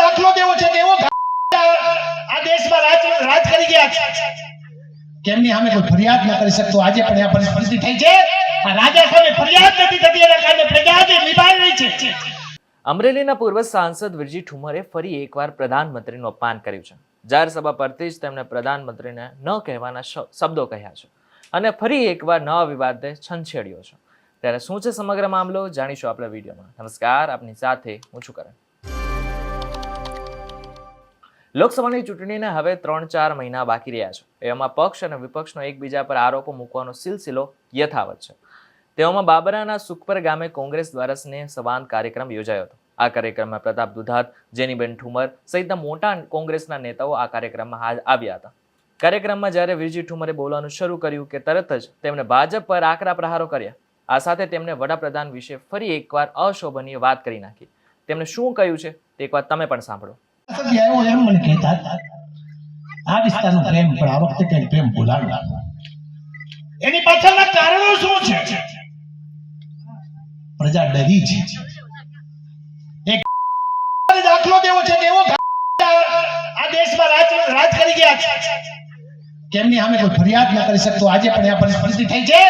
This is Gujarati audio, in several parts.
દાખલો દેવો છે કે એવો આ દેશમાં રાજ રાજ કરી ગયા છે. કેમની સામે કોઈ ફરિયાદ ન કરી શકતો. આજે પણ આ પરિસ્થિતિ થઈ છે. આ રાજા સામે ફરિયાદ નથી થતી, એના કારણે પ્રજા આજે નિભાવી રહી છે. અમરેલીના પૂર્વ સાંસદ વિરજી ઠુમરે ફરી એકવાર પ્રધાનમંત્રીનું અપમાન કર્યું છે. જાહેર સભા પરથી જ તેમણે પ્રધાનમંત્રીને ન કહેવાના શબ્દો કહ્યા છે અને ફરી એકવાર નવા વિવાદે છંછેડ્યો છે. ત્યારે શું છે સમગ્ર મામલો? જાણીશું આપણા વિડીયોમાં. નમસ્કાર. આપની સાથે હું છું કરણ. લોકસભાની ચૂંટણીને હવે ત્રણ ચાર મહિના બાકી રહ્યા છે. એમાં પક્ષ અને વિપક્ષનો એકબીજા પર આરોપો મૂકવાનો સિલસિલો યથાવત છે. તેઓમાં બાબરાના સુખપર ગામે કોંગ્રેસ દ્વારા સ્નેહ સવાન કાર્યક્રમ યોજાયો હતો. આ કાર્યક્રમમાં પ્રતાપ દુધાત, જેનીબેન ઠુમર સહિતના મોટા કોંગ્રેસના નેતાઓ આ કાર્યક્રમમાં આવ્યા હતા. કાર્યક્રમમાં જ્યારે વિરજી ઠુમરે બોલવાનું શરૂ કર્યું કે તરત જ તેમણે ભાજપ પર આકરા પ્રહારો કર્યા. આ સાથે તેમણે વડાપ્રધાન વિશે ફરી એકવાર અશોભનીય વાત કરી નાખી. તેમણે શું કહ્યું છે તે એકવાર તમે પણ સાંભળો. આવ્યો એમ મને કહેતા હતા. આ વિસ્તારનો પ્રેમ પણ આ વખતે કઈ પ્રેમ ભૂલાડવાનો. એની પાછળના કારણો શું છે? પ્રજા ડરી છે. એક દાખલો દેવો છે કે એવો આ દેશમાં રાજ રાજ કરી ગયા છે. કેમની સામે કોઈ ફરિયાદ ન કરી શકતો. આજે પણ આ પરિસ્થિતિ થઈ છે.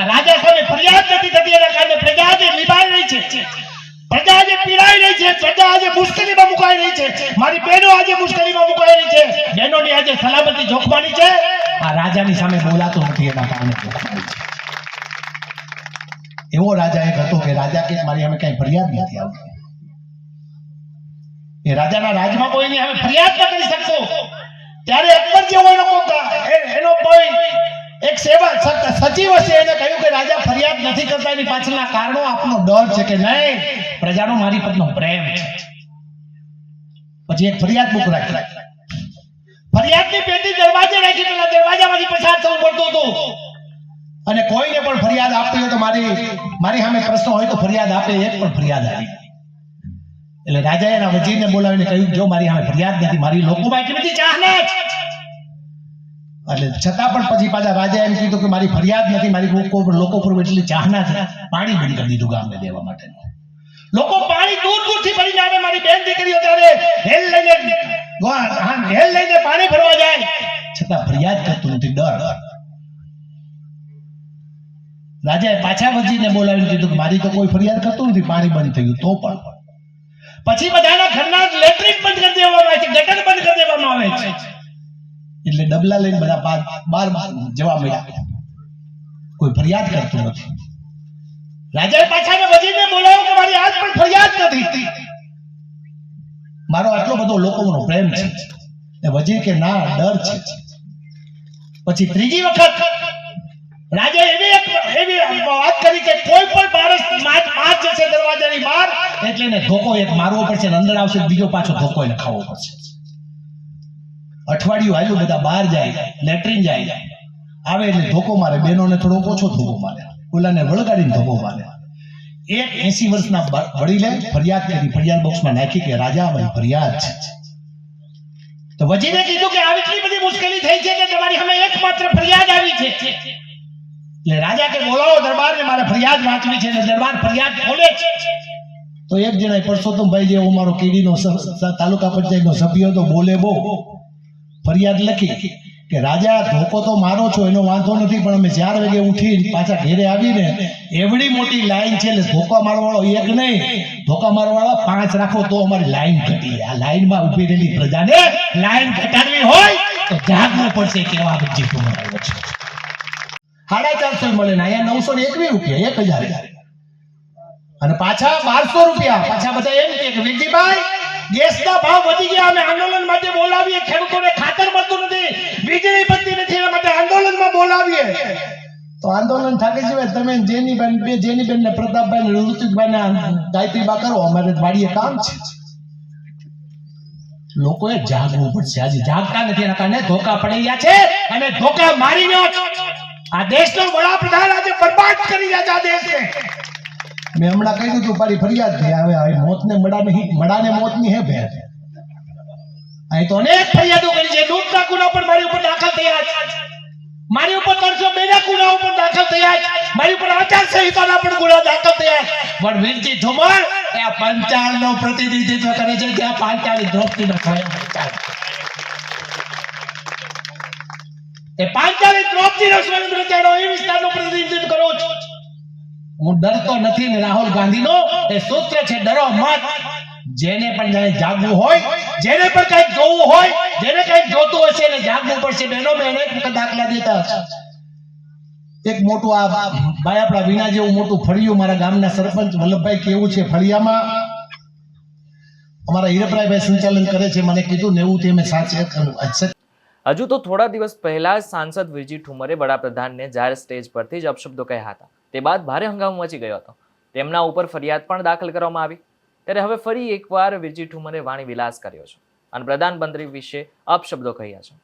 આ રાજા સામે ફરિયાદ નથી થતી, એના કારણે પ્રજા આજે નિભાવી રહી છે. પ્રજા આજે પીડાઈ રહી છે પ્રજા આજે મુશ્કેલીમાં મુકાઈ રહી છે. મારી બહેનો આજે મુશ્કેલીમાં મુકાઈ રહી છે. બહેનોની આજે સલામતી જોખમાની છે. આ રાજાની સામે બોલાતો નથી એના કારણે એવો રાજા એક હતો કે રાજા કે મારી અમે કઈ ફરિયાદ નથી આવતી. એ રાજાના રાજમાં કોઈની સામે ફરિયાદ ન કરી શકતો ત્યારે અકબર જેવો એ- એનો કોઈ એક સેવા સચિવ હશે એને કહ્યું કે રાજા, ફરિયાદ નથી કરતા, એની પાછળના કારણો આપનો ડર છે કે નહીં? પ્રજાનો મારી પરનો પ્રેમ છે. પછી એક ફરિયાદ બુક રાખી. ફરિયાદની પેટી દરવાજે રાખી, પેલા દરવાજામાંથી પસાર થવું પડતું હતું. અને કોઈને પણ ફરિયાદ આપતી હોય તો મારી મારી સામે પ્રશ્ન હોય તો ફરિયાદ આપે, એક પણ ફરિયાદ આવી. એટલે રાજાએ એના વજીરને બોલાવીને કહ્યું, જો મારી સામે ફરિયાદ નથી, મારી લોકોમાં એટલી બધી ચાહના છે એટલે છતાં પણ પછી પાછા રાજા એમ કીધું કે મારી ફરિયાદ નથી, મારી લોકો પર એટલી ચાહના છે. પાણી બંધ કરી દીધું ગામને દેવા માટે લોકો પાણી દૂર દૂરથી ભરીને આવે, મારી બેન દીકરીઓ ત્યારે હેલ લઈને હેલ લઈને પાણી ભરવા જાય. છતાં ફરિયાદ કરતું નથી, ડર. રાજાએ પાછા વજીને બોલાવીને કીધું કે મારી તો કોઈ ફરિયાદ કરતું નથી, પાણી બંધ થયું તો પણ. પછી બધાના ઘરના લેટ્રિન બંધ કરી આવે છે ગટર બંધ કરી દેવામાં આવે છે એટલે ડબલા લઈને બધા બાર બાર જવા મળ્યા કોઈ ફરિયાદ કરતું નથી. રાજાએ પાછા વજીરને બોલાવ્યો કે મારી આજ પણ ફરિયાદ નથી. મારો આટલો બધો લોકોનો પ્રેમ છે એ વજીર કે ના, ડર છે. પછી ત્રીજી વખત રાજા એવી એક એવી વાત કરી કે કોઈ પણ માણસ માર માર જશે દરવાજાની માર એટલે એને ધોકો એક મારવો પડશે અને અંદર આવશે બીજો પાછો ધોકો એને ખાવો પડશે. અઠવાડિયું આવ્યું બધા બહાર જાય, લેટ્રિન જાય. આવે એટલે ધોકો મારે, બહેનોને થોડો ઓછો ધોકો મારે, ઓલાને વળગાડીને ધોકો મારે. એક એસી વર્ષના વળી વડીલે ફરિયાદ કરી, ફરિયાદ બોક્સમાં નાખી કે, રાજા, અમારી ફરિયાદ છે. તો વજીરે કીધું કે, આવી એટલી બધી મુશ્કેલી થઈ છે કે તમારી સામે એકમાત્ર ફરિયાદ આવી છે. એટલે રાજા કે, બોલાવો દરબારને, મારે ફરિયાદ વાંચવી છે દરબાર ફરિયાદ ખોલે છે તો એક જણા પરસોત્તમભાઈ જે હું મારો કેડીનો તાલુકા પંચાયતનો સભ્ય હતો, બોલે બહુ. ફરિયાદ લખી કે, રાજા, ધોકો તો મારો છો, એનો વાંધો નથી, પણ અમે ચાર વાગે ઉઠી પાછા ઘેરે આવીને એવડી મોટી લાઈન છે, એટલે ધોકા મારવાળો એક નહીં, ધોકા મારવાળા પાંચ રાખો તો અમારી લાઈન ઘટી આ લાઈનમાં ઊભી રહેલી પ્રજાને લાઈન ઘટાડવી હોય તો જાગવું પડશે કેવા બધી આવ્યો છે. સાડા ચારસો મળે ને અહીંયા નવસો ને એકવીસ રૂપિયા, એક હજાર. અને પાછા બારસો રૂપિયા, પાછા બધા એમ કે વિજયભાઈ ગેસના ભાવ વધી ગયા અમે આંદોલન માટે બોલાવીએ. ખેડૂતોને ખાતર મળતું નથી. વીજળી બનતી નથી, એના માટે આંદોલનમાં બોલાવીએ. તો આંદોલન થાકી છે તમે જેની બેન જેની બેન ને પ્રતાપભાઈ ને ઋતિકભાઈ ને ગાયત્રી બા કરો. અમારે વાડીએ કામ છે. લોકોએ જાગવું પડશે. આજે જાગતા નથી, એના કારણે ધોકા પડી ગયા છે અને ધોકા મારી ગયો આ દેશનો વડાપ્રધાન આજે બરબાદ કરી રહ્યા છે, આ દેશને. મેં હમણાં કહી દીધું મારી ફરિયાદ થઈ હવે હવે મોતને મડાને હી- મડાને મોતની હે ભેર અહીં તો અનેક ફરિયાદો કરી છે. ડૂબતા ગુના પણ મારી ઉપર દાખલ થયા છે. મારી ઉપર ત્રણસો બે ના ગુના ઉપર દાખલ થયા છે. મારી ઉપર આચાર સંહિતાના પણ ગુના દાખલ થયા છે. પણ વીરજી ધુમર એ આ પંચાળનો પ્રતિનિધિત્વ કરે છે ત્યાં પાંચાળી દ્રૌપદીનો સ્વયં પ્રચાર એ પાંચાળી દ્રૌપદીનો સ્વયં પ્રચાર એ વિસ્તારનું પ્રતિનિધિત્વ કરો છો. હું ડરતો નથી ને રાહુલ ગાંધીનો, એ સૂત્ર છે, ડરો મત. જેને પણ જાણે જાગવું હોય, જેને પણ કંઈક જોવું હોય, જેને કંઈક જોતું હશે એને જાગવું પડશે. બહેનો મેં અનેક દાખલા દેતા હશે. એક મોટું આ ભાઈ આપણા વિના જેવું મોટું ફળિયું મારા ગામના સરપંચ વલ્લભભાઈ કેવું છે ફળિયામાં? અમારા હીરપરાયભાઈ સંચાલન કરે છે. મને કીધું નેવું તે મેં સાચે હજુ તો થોડા દિવસ પહેલા સાંસદ વિરજી ઠુમરે વડાપ્રધાનને જાહેર સ્ટેજ પરથી જ અપશબ્દો કહ્યા હતા. તે બાદ ભારે હંગામો મચી ગયો હતો. તેમના ઉપર ફરિયાદ પણ દાખલ કરવામાં આવી. ત્યારે હવે ફરી એકવાર વિરજી ઠુમરે વાણી વિલાસ કર્યો છે અને પ્રધાનમંત્રી વિશે અપશબ્દો કહ્યા છે.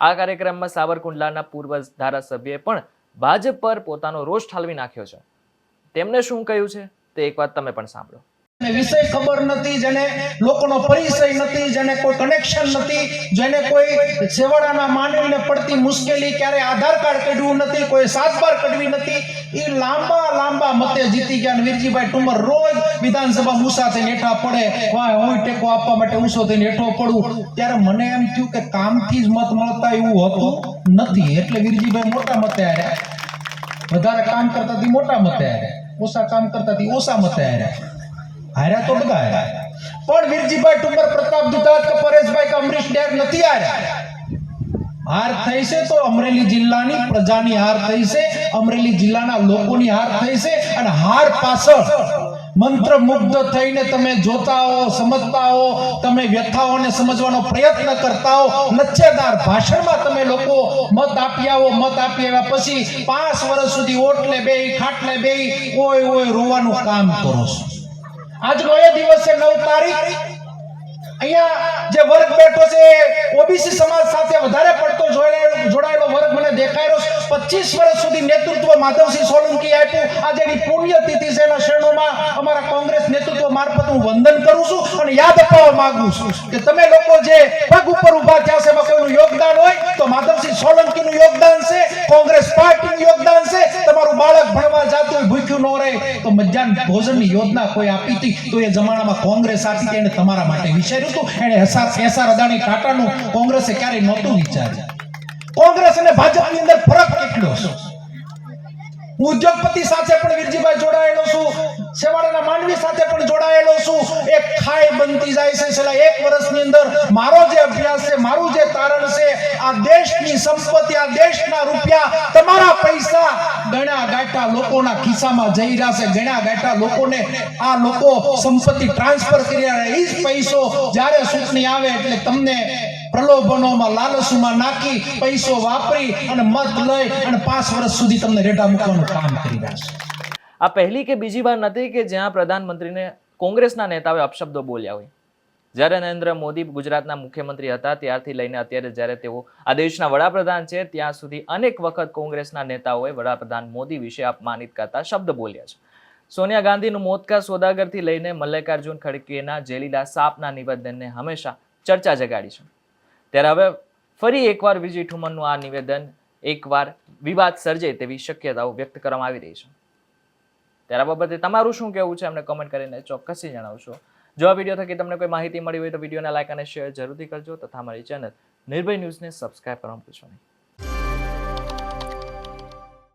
આ કાર્યક્રમમાં સાવરકુંડલાના પૂર્વ ધારાસભ્યએ પણ ભાજપ પર પોતાનો રોષ ઠાલવી નાખ્યો છે. તેમણે શું કહ્યું છે તે એક વાત તમે પણ સાંભળો. વિષય ખબર નથી, જેને લોકોનો પરિચય નથી, જેને કોઈ કનેક્શન નથી, જેને કોઈ છેવાડાના માનવીને પડતી મુશ્કેલી ક્યારે આધાર કાર્ડ કઢવું નથી, કોઈ સાતબાર કઢવી નથી એ લાંબા લાંબા મતે જીતી ગયા. વીરજીભાઈ ટુમર રોજ વિધાનસભા ઊંસા થઈને હેઠા પડે. વાહ, હું ટેકો આપવા માટે ઊંસો થઈને હેઠો પડું. ત્યારે મને એમ થયું કે કામથી જ મત મળતા એવું હતું નથી. એટલે વીરજીભાઈ મોટા મતે હાર્યા. વધારે કામ કરતાથી મોટા મતે હાર્યા. ઓછા કામ કરતાથી ઓછા મતે હાર્યા. હાર્યા તો બધા હાર્યા પણ વીરજીભાઈ ટુમર પ્રતાપ દુધાત કે પરેશભાઈ કે અમરીશ ડેર નથી હાર્યા હાર થઈ છે તો અમરેલી જિલ્લાની પ્રજાની હાર થઈ છે, અમરેલી જિલ્લાના લોકોની હાર થઈ છે અને હાર પાછળ મંત્ર મુગ્ધ થઈને તમે જોતા હો, સમજતા હો, તમે વ્યથાઓને સમજવાનો પ્રયત્ન કરતા હો, લચ્છેદાર ભાષણમાં તમે લોકો મત આપી આવો મત આપી આવ્યા પછી પાંચ વર્ષ સુધી ઓટલે બે ખાટલે બે ઓય ઓય રોવાનું કામ કરો છો. આજનો કયો દિવસ છે નવ તારીખ. અહીંયા જે વર્ગ બેઠો છે ઓબીસી સમાજ સાથે વધારે પડતો જોડાયેલો વર્ગ મને રહ્યો પચીસ વર્ષ સુધી નેતૃત્વ માધવસિંહ સોલંકી આપ્યું. આજે એની પુણ્યતિથિ છે એના શરણોમાં. અમારા કોંગ્રેસ નેતૃત્વ મારફત હું વંદન કરું છું અને યાદ અપાવવા માંગુ છું કે તમે લોકો જે પગ ઉપર ઊભા થયા છે, એમાં કોઈનું યોગદાન હોય તો માધવસિંહ સોલંકીનું યોગદાન છે. કોંગ્રેસ યોગદાન છે. તમારું બાળક ભણવા જાતું હોય, ભૂખ્યું ન રહે, તો મધ્યાહન ભોજનની યોજના કોઈ આપી હતી? તો એ જમાનામાં કોંગ્રેસ આપી એને તમારા માટે વિચાર્યું હતું? એને એસઆર અદાણી ટાટાનું કોંગ્રેસે ક્યારેય નહોતું વિચાર્યું. કોંગ્રેસ અને ભાજપની અંદર ફરક કેટલો છે? ઉદ્યોગપતિ સાથે પણ વિરજીભાઈ જોડાયેલો છું. છેવાડાના માનવી સાથે પણ જોડાયેલો છું. એક ખાય બનતી જાય છે. છેલ્લા એક વર્ષની અંદર મારો જે અભ્યાસ છે આ દેશની સંપત્તિ, આ દેશના રૂપિયા તમારા પૈસા ગણા ગાટા લોકોના ખિસ્સામાં જઈ રહ્યા છે. ગણા ગાટા લોકોને આ લોકો સંપત્તિ ટ્રાન્સફર કરી રહ્યા. એ જ પૈસો જ્યારે ચૂંટણી આવે એટલે તમને પ્રલોભનોમાં, લાલસુમાં નાખી પૈસો વાપરી અને મત લઈ અને પાંચ વર્ષ સુધી તમને રેટા મૂકવાનું કામ કરી રહ્યા છે. આ પહેલી કે બીજી વાર નથી કે જ્યાં પ્રધાનમંત્રીને કોંગ્રેસના નેતાઓએ અપશબ્દો બોલ્યા હોય. જ્યારે નરેન્દ્ર મોદી ગુજરાતના મુખ્યમંત્રી હતા, ત્યારથી લઈને અત્યારે જ્યારે તેઓ આ દેશના વડાપ્રધાન છે, ત્યાં સુધી અનેક વખત કોંગ્રેસના નેતાઓએ વડાપ્રધાન મોદી વિશે અપમાનિત કરતા શબ્દ બોલ્યા છે. સોનિયા ગાંધીનું મોતકા સોદાગરથી લઈને મલ્લિકાર્જુન ખડકેના જેલીલા સાપના નિવેદનને હંમેશા ચર્ચા જગાડી છે. ત્યારે હવે ફરી એકવાર વિજય ઠુમનનું આ નિવેદન એકવાર વિવાદ સર્જે તેવી શક્યતાઓ વ્યક્ત કરવામાં આવી રહી છે. ત્યારે બાબતે તમારું શું કહેવું છે? અમને કમેન્ટ કરીને ચોક્કસથી જણાવશો. જો આ વીડિયો થકી તમને કોઈ માહિતી મળી હોય તો વિડીયોને લાઇક અને શેર જરૂરથી કરજો તથા અમારી ચેનલ નિર્ભય ન્યૂઝને સબસ્ક્રાઇબ કરવાનું ભૂલશો નહીં.